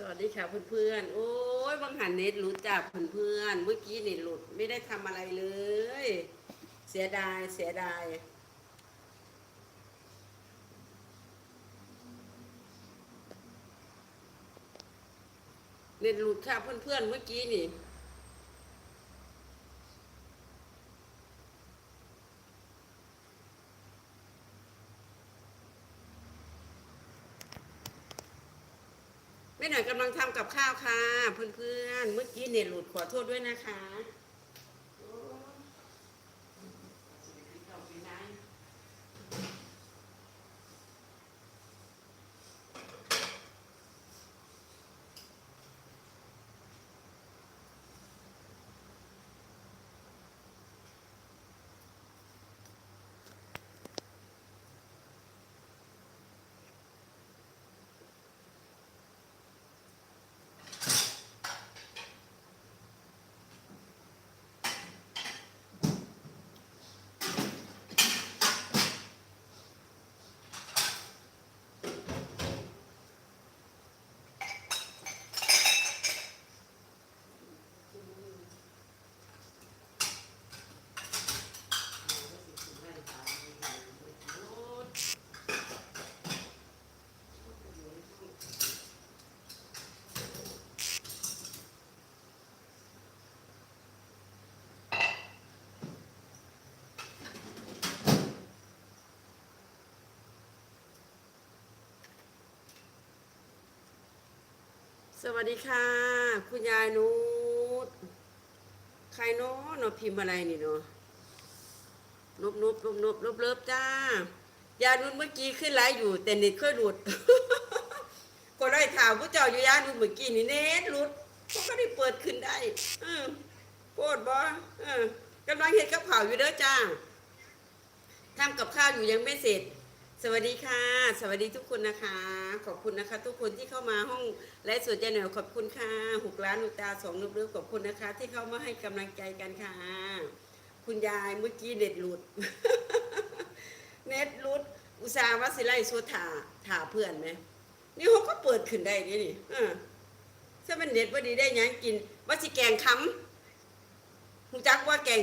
สวัสดีค่ะเพื่อนๆ โอ้ยบางหันเน็ตหลุดจากเพื่อนๆ เมื่อกี้เน็ตหลุดไม่ได้ทำอะไรเลย เสียดายเสียดายเน็ตหลุดค่ะเพื่อนๆ เมื่อกี้นี่ หน่อยกำลังทำกับข้าวค่ะ เพื่อนๆเมื่อกี้เนี่ยหลุดขอโทษด้วยนะคะโอ้ สวัสดีค่ะ คุณยายนูดใครเนาะเนาะพิมพ์อะไรนี่เนาะนบนบนบนบนบเลิฟจ้ายานุนเมื่อกี้ขึ้นไลฟ์อยู่ แต่เน็ตค่อยหลุดก็ได้ถามผู้เจ้าอยู่ยานุนเมื่อกี้นี่เน็ตหลุดเขาก็ได้เปิดขึ้นได้เออโปรดบอเออกำลังเห็ดกับข่าอยู่เด้อจ้าทำกับข้าวอยู่ยังไม่เสร็จ สวัสดีค่ะ สวัสดีทุกคนนะคะ ขอบคุณนะคะ ทุกคนที่เข้ามาห้องไลฟ์สดยายหน่อยขอบคุณค่ะหกล้านอุตาสองรูปเรือขอบคุณนะคะ ที่เข้ามาให้กำลังใจกันค่ะ คุณยายเมื่อกี้เน็ตหลุด เน็ตหลุด อุตส่าห์ว่าสิไล่โซถาถาเพื่อนไหมนี่เขาก็เปิดขึ้นได้นี่นี่ถ้ามันเน็ตว่าดีได้ยังกินว่าสิแกงค้ำหูจักว่าแกง